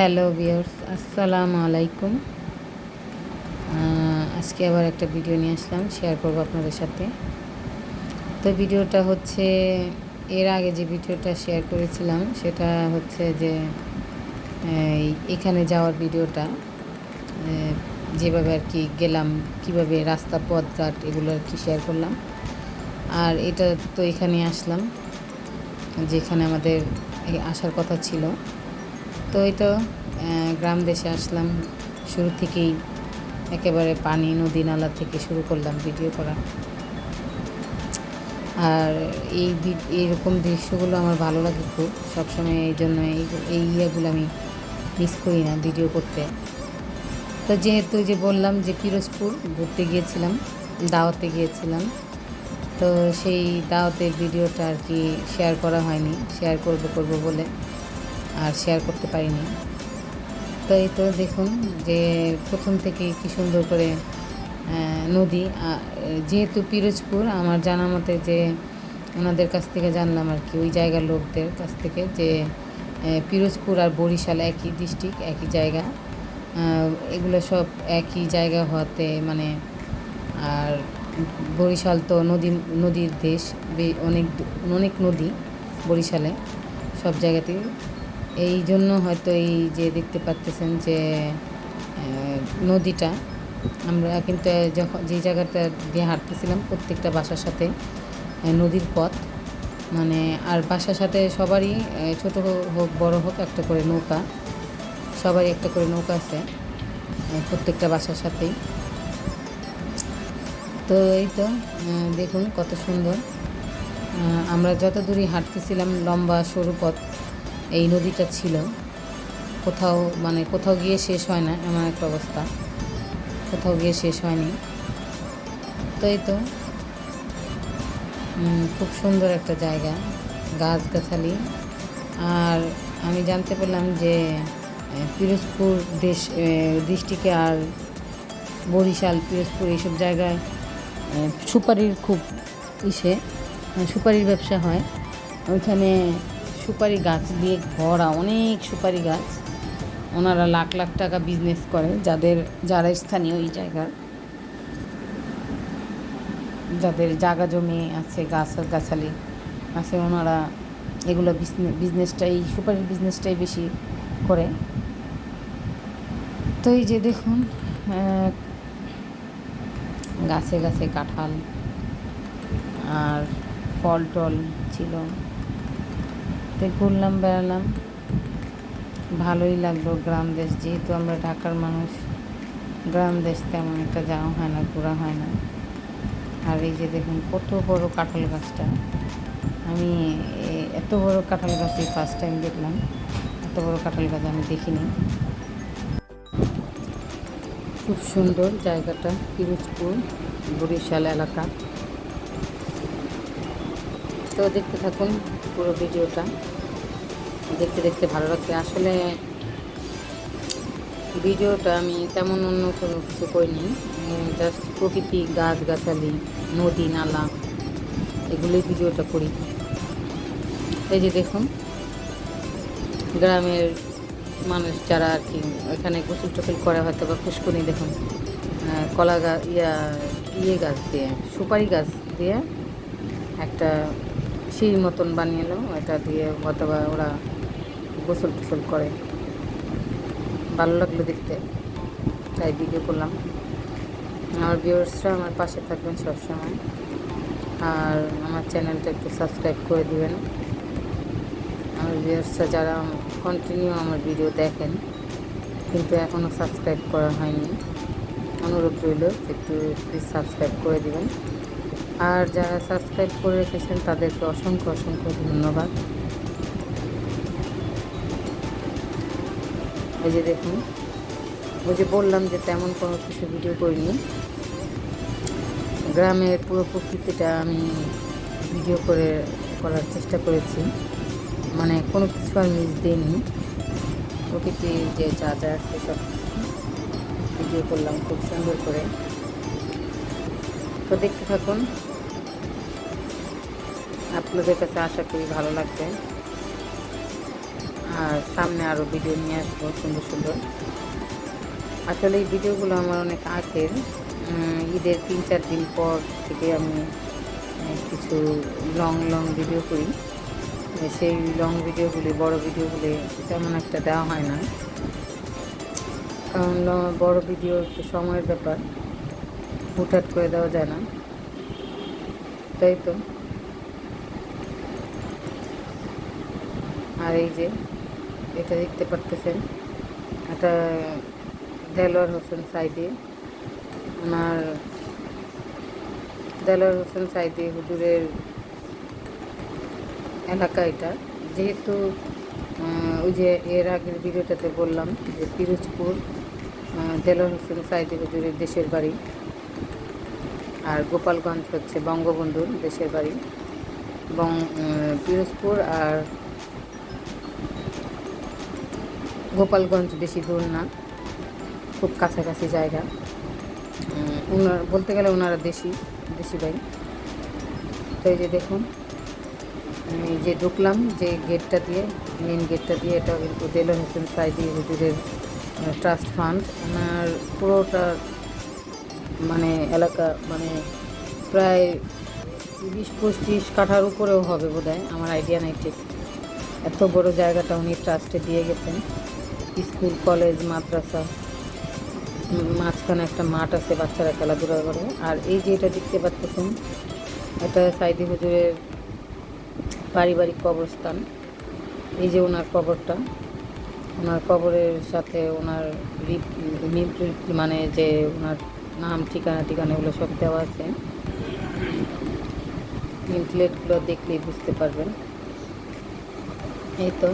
Hello বিয়ার্স আসসালামু আলাইকুম। আজকে আবার একটা ভিডিও নিয়ে আসলাম শেয়ার করব আপনাদের সাথে। তো ভিডিওটা হচ্ছে এর আগে যে ভিডিওটা শেয়ার করেছিলাম সেটা হচ্ছে যে এখানে যাওয়ার ভিডিওটা যেভাবে আর কি গেলাম কীভাবে রাস্তা পথঘাট এগুলো আর কি শেয়ার করলাম। আর এটা তো এখানে আসলাম যেখানে আমাদের আসার কথা ছিল। তো আহ, গ্রাম দেশে আসলাম। শুরু থেকেই একেবারে পানি নদী নালা থেকে শুরু করলাম ভিডিও করা। আর এই এইরকম দৃশ্যগুলো আমার ভালো লাগে খুব। সবসময় এই জন্য এই ইয়েগুলো আমি মিস করি না ভিডিও করতে। তো যেহেতু যে বললাম যে পিরোজপুর, ঘুরতে গিয়েছিলাম, দাওয়াতে গিয়েছিলাম। তো সেই দাওয়াতের ভিডিওটা আর কি শেয়ার করা হয়নি। শেয়ার করব করব বলে আর শেয়ার করতে পারিনি। তো এই তো দেখুন যে প্রথম থেকে কি সুন্দর করে নদী যেহেতু পিরোজপুর, আমার জানা মতে যে ওনাদের কাছ থেকে জানলাম আর কি, ওই জায়গার লোকদের কাছ থেকে যে পিরোজপুর আর বরিশাল একই ডিস্ট্রিক্ট একই জায়গা। এগুলো সব একই জায়গা হওয়াতে মানে আর বরিশাল তো নদী, নদীর দেশ অনেক অনেক নদী বরিশালে, সব জায়গাতেই এই জন্য হয়তো এই যে দেখতে পাচ্তেছেন যে নদীটা, আমরা কিন্তু যখন যে জায়গাটা দিয়ে হাঁটতেছিলাম প্রত্যেকটা বাসার সাথে নদীর পথ মানে আর বাসার সাথে সবারই ছোট হোক, বড় হোক, একটা করে নৌকা, সবারই একটা করে নৌকা আছে প্রত্যেকটা বাসার সাথেই। তো এই তো দেখুন কত সুন্দর। আমরা যত দূরই হাঁটতেছিলাম লম্বা সরু পথ এই নদীটা ছিল। কোথাও মানে কোথাও গিয়ে শেষ হয় না, এমন একটা অবস্থা। কোথাও গিয়ে শেষ হয়নি। তো। এই তো খুব সুন্দর একটা জায়গা, গাছগাছালি। আর আমি জানতে পারলাম যে পিরোজপুর দেশ ডিস্ট্রিক্টে আর বরিশাল, পিরোজপুর এইসব জায়গায় সুপারির খুব ইসে সুপারির ব্যবসা হয়। ওইখানে সুপারি গাছ দিয়ে ভরা অনেক সুপারি গাছ। ওনারা লাখ লাখ টাকা বিজনেস করে, যাদের, যারা স্থানীয় এই জায়গার। যাদের জায়গা জমি আছে, গাছ, গাছালি আছে, ওনারা এগুলো বিজনেসটাই সুপারির বিজনেসটাই বেশি করে। তো এই যে দেখুন গাছে গাছে কাঁঠাল আর ফল টল ছিল। তো ঘুরলাম, বেড়ালাম। ভালোই লাগল গ্রাম দেশ। যেহেতু আমরা ঢাকার মানুষ, গ্রাম দেশ তেমন একটা যাওয়া হয় না, ঘোরা হয় না। আর এই যে দেখুন, কত বড় কাঁঠাল গাছটা। আমি এত বড় কাঁঠাল গাছ এই ফার্স্ট টাইম দেখলাম। এত বড় কাঁঠাল গাছ আমি দেখিনি। খুব সুন্দর জায়গাটা, পিরোজপুর, বরিশাল এলাকা। তো দেখতে থাকুন পুরো ভিডিওটা। দেখতে দেখতে ভালো লাগবে। আসলে ভিডিওটা আমি তেমন অন্য কোনো কিছু করিনি। জাস্ট প্রকৃতি, গাছগাছালি, নদী, নালা, এগুলোই ভিডিওটা করি। এই যে দেখুন, গ্রামের মানুষ যারা আর কি ওখানে গোসল টোসল করে হয়তো বা খুশকুনি দেখুন কলা গাছ ইয়া ইয়ে গাছ দিয়ে, সুপারি গাছ দিয়ে একটা সিঁড়ি মতন বানিয়ে এলো এটা দিয়ে হয়তো ওরা গোসল টোসল করে। ভালো লাগল দেখতে, তাই ভিডিও করলাম। আমার ভিউয়ার্সরা আমার পাশে থাকবেন সবসময়। আর আমার চ্যানেলটা একটু সাবস্ক্রাইব করে দিবেন। আমার ভিউয়ার্সরা যারা কন্টিনিউ আমার ভিডিও দেখেন, কিন্তু এখনও সাবস্ক্রাইব করা হয়নি, অনুরোধ রইল একটু প্লিজ সাবস্ক্রাইব করে দিবেন। আর যারা সাবস্ক্রাইব করে রেখেছেন তাদেরকে অসংখ্য অসংখ্য ধন্যবাদ। এই যে দেখুন, ওই যে বললাম যে তেমন কোনো কিছু ভিডিও করিনি। গ্রামের পুরো প্রকৃতিটা আমি ভিডিও করে করার চেষ্টা করেছি। মানে কোনো কিছু আর মিস দিইনি। প্রকৃতির যে যা যা আছে সব ভিডিও করলাম খুব সুন্দর করে। তো দেখতে থাকুন আপনাদের কাছে আশা করি ভালো লাগবে। আর সামনে আরও ভিডিও নিয়ে আসব সুন্দর সুন্দর। আসলে এই ভিডিওগুলো আমার অনেক আগের। ঈদের তিন চার দিন পর থেকে আমি কিছু লং লং ভিডিও করি। সেই লং ভিডিওগুলি বড় ভিডিওগুলি তেমন একটা দেওয়া হয় না। কারণ, বড় ভিডিও একটু সময়ের ব্যাপার। হুটহাট করে দেওয়া যায় না। তাই তো? আর এই যে, এটা দেখতে পারতেছেন। এটা দেলোয়ার হোসেন সাইদি। ওনার দেলোয়ার হোসেন সাইদি হুজুরের এলাকা এটা। যেহেতু ওই যে এর আগের ভিডিওটাতে বললাম যে পিরোজপুর দেলোয়ার হোসেন সাইদি হুজুরের দেশের বাড়ি। আর গোপালগঞ্জ হচ্ছে বঙ্গবন্ধুর দেশের বাড়ি। এবং পিরোজপুর আর গোপালগঞ্জ বেশি দূর না। খুব কাছাকাছি জায়গা। ওনার বলতে গেলে ওনারা দেশি দেশি ভাই। তো এই যে দেখুন এই যে ঢুকলাম, যে গেটটা দিয়ে মেন গেটটা দিয়ে, এটা কিন্তু দেলোর হোসেন সাইদি হুজুরের ট্রাস্ট ফান্ড ওনার পুরোটা মানে এলাকা মানে প্রায় বিশ, পঁচিশ কাঠার উপরেও হবে বোধহয়। আমার আইডিয়া নেই ঠিক। এত বড় জায়গাটা উনি ট্রাস্টে দিয়ে গেছেন। স্কুল, কলেজ, মাদ্রাসা, মাঝখানে একটা মাঠ আছে বাচ্চারা খেলাধুলা করে। আর এই যে এটা দেখতে পাচ্ছেন, এটা সাইদি হুজুরের পারিবারিক কবরস্থান। এই যে ওনার কবরটা, ওনার কবরের সাথে ওনার মানে যে ওনার নাম, ঠিকানা ঠিকানা এগুলো সব দেওয়া আছে। প্লেটগুলো দেখলেই বুঝতে পারবেন। এই তো।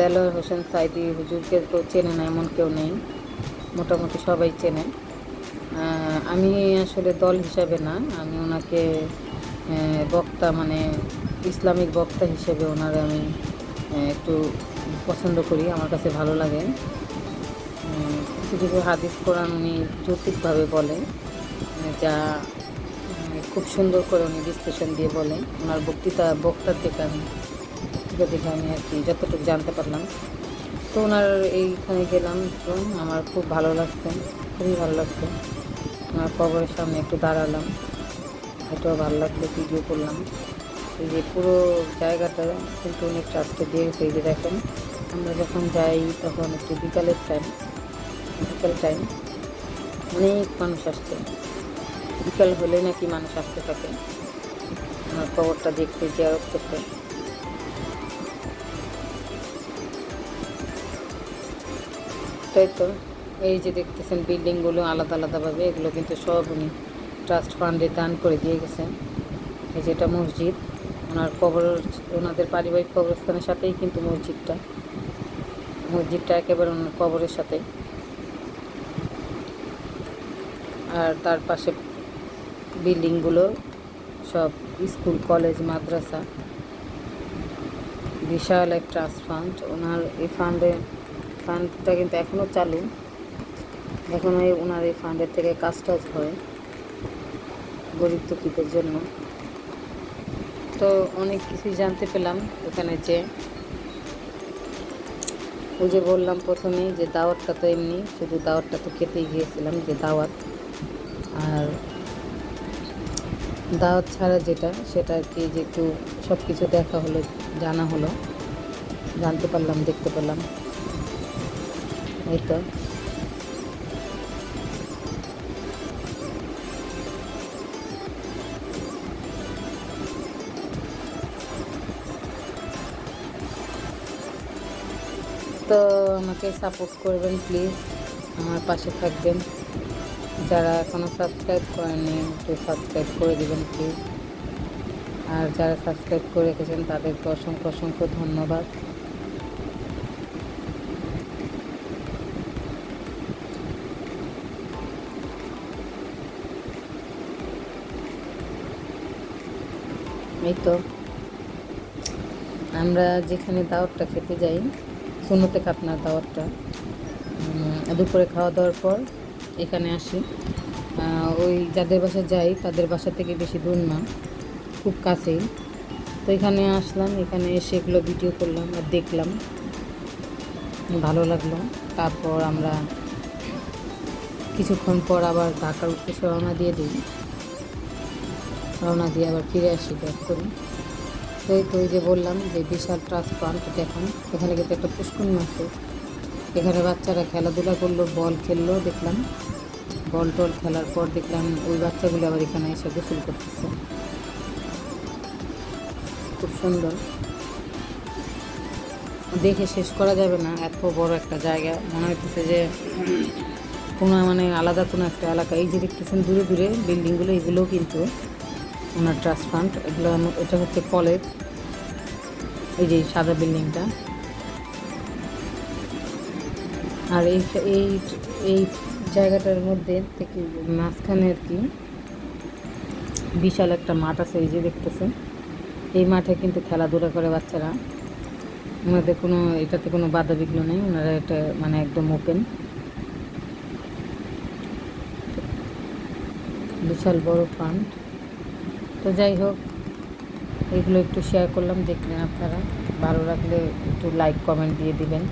দেলোয়ার হোসেন সাইদি হুজুরকে তো চেনে না, এমন কেউ নেই। মোটামুটি সবাই চেনে। আমি আসলে দল হিসাবে না, আমি ওনাকে বক্তা মানে ইসলামিক বক্তা হিসেবে ওনার আমি একটু পছন্দ করি, আমার কাছে ভালো লাগে। কিছু কিছু হাদিস কোরআন উনি যৌক্তিকভাবে বলে, যা খুব সুন্দর করে উনি বিশ্লেষণ দিয়ে বলে। ওনার বক্তৃতা, বক্তার থেকে আমি বক্তৃতা দেখে আমি আর কি যতটুকু জানতে পারলাম। তো ওনার এইখানে গেলাম তো আমার খুব ভালো লাগছে, খুবই ভালো লাগছে। ওনার কবরের সামনে একটু দাঁড়ালাম, এটাও ভালো লাগল, ভিডিও করলাম। এই যে পুরো জায়গাটা কিন্তু অনেক ট্রাস্টে দিয়ে গেছে, এই যে দেখেন, আমরা যখন যাই তখন একটু বিকালের টাইম বিকাল টাইম অনেক মানুষ আসছে। বিকাল হলে নাকি মানুষ আসতে থাকে। আমার কবরটা দেখতে, জিয়ারত করতে। তাই তো। এই যে দেখতেছেন বিল্ডিংগুলো আলাদা আলাদাভাবে, এগুলো কিন্তু সব উনি ট্রাস্ট ফান্ডে দান করে দিয়ে গেছেন। এই যেটা মসজিদ, ওনার কবর, ওনাদের পারিবারিক কবরস্থানের সাথেই কিন্তু মসজিদটা। মসজিদটা একেবারে ওনার কবরের সাথে আর তার পাশে বিল্ডিংগুলো সব স্কুল, কলেজ, মাদ্রাসা। বিশাল এক ট্রাস্ট ফান্ড। ওনার এই ফান্ডে ফান্ডটা কিন্তু এখনও চালু। এখনও এই ওনার এই ফান্ডের থেকে কাজ টাজ হয় গরিব দুঃখীদের জন্য। তো অনেক কিছুই জানতে পেলাম ওখানে যে, ওই যে বললাম প্রথমেই যে দাওয়াতটা তো এমনি, শুধু দাওয়াতটা তো খেতেই গিয়েছিলাম যে দাওয়াত। আর দাওয়াত ছাড়া যেটা, সেটা কি যে একটু সব কিছু দেখা হলো, জানা হলো। জানতে পারলাম, দেখতে পেলাম। এই তো। তো আমাকে সাপোর্ট করবেন প্লিজ আমার পাশে থাকবেন। যারা এখনও সাবস্ক্রাইব করেনি একটু সাবস্ক্রাইব করে দেবেন প্লিজ আর যারা সাবস্ক্রাইব করে রেখেছেন, তাদেরকে অসংখ্য অসংখ্য ধন্যবাদ। এই তো আমরা যেখানে দাওয়াতটা খেতে যাই, সুন্নতে খাতনার দাওয়াতটা। দুপুরে খাওয়া দাওয়ার পর এখানে আসি। ওই যাদের বাসা যাই, তাদের বাসা থেকে বেশি দূর না, খুব কাছেই। তো এখানে আসলাম, এখানে এসে এগুলো ভিডিও করলাম আর দেখলাম। ভালো লাগল। তারপর আমরা কিছুক্ষণ পর আবার ঢাকার উদ্দেশ্যে রওনা দিয়ে দিই। রওনা দিয়ে আবার ফিরে আসি ব্যাক করি। তো এই তো ওই যে বললাম যে বিশাল ট্রাস্ট পাম্প দেখুন, এখানে কিন্তু একটা পুষ্করণী আছে। এখানে বাচ্চারা খেলাধুলা করল, বল খেললো, দেখলাম। বল টল খেলার পর দেখলাম ওই বাচ্চাগুলো আবার এখানে এসে গোসল করতেছে। খুব সুন্দর। দেখে শেষ করা যাবে না, এত বড় একটা জায়গা। মনে হইতেছে যে কোনো মানে আলাদা কোনো একটা এলাকা। এই যে দেখতেছেন দূরে দূরে বিল্ডিংগুলো, এগুলোও কিন্তু ওনার ট্রাস্ট ফান্ড, এগুলো এটা হচ্ছে কলেজ। এই যে সাদা বিল্ডিংটা। আর এই এই এই জায়গাটার মধ্যে থেকে মাঝখানে আর কি বিশাল একটা মাঠ আছে, এই যে দেখতেছেন। এই মাঠে কিন্তু খেলাধুলা করে বাচ্চারা। ওনাদের কোনো, এটাতে কোনো বাধা বিঘ্ন নেই, ওনারা এটা মানে একদম ওপেন বিশাল বড় ফান্ড। তো যাই হোক, এগুলো একটু শেয়ার করলাম, দেখলেন আপনারা। ভালো লাগলে একটু লাইক কমেন্ট দিয়ে দিবেন।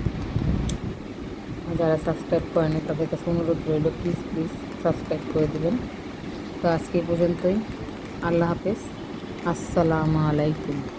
যারা সাবস্ক্রাইব করেনি তাদের কাছে অনুরোধ রইল প্লিজ প্লিজ সাবস্ক্রাইব করে দেবেন। তো আজকে পর্যন্তই। আল্লাহ হাফেজ। আসসালামু আলাইকুম।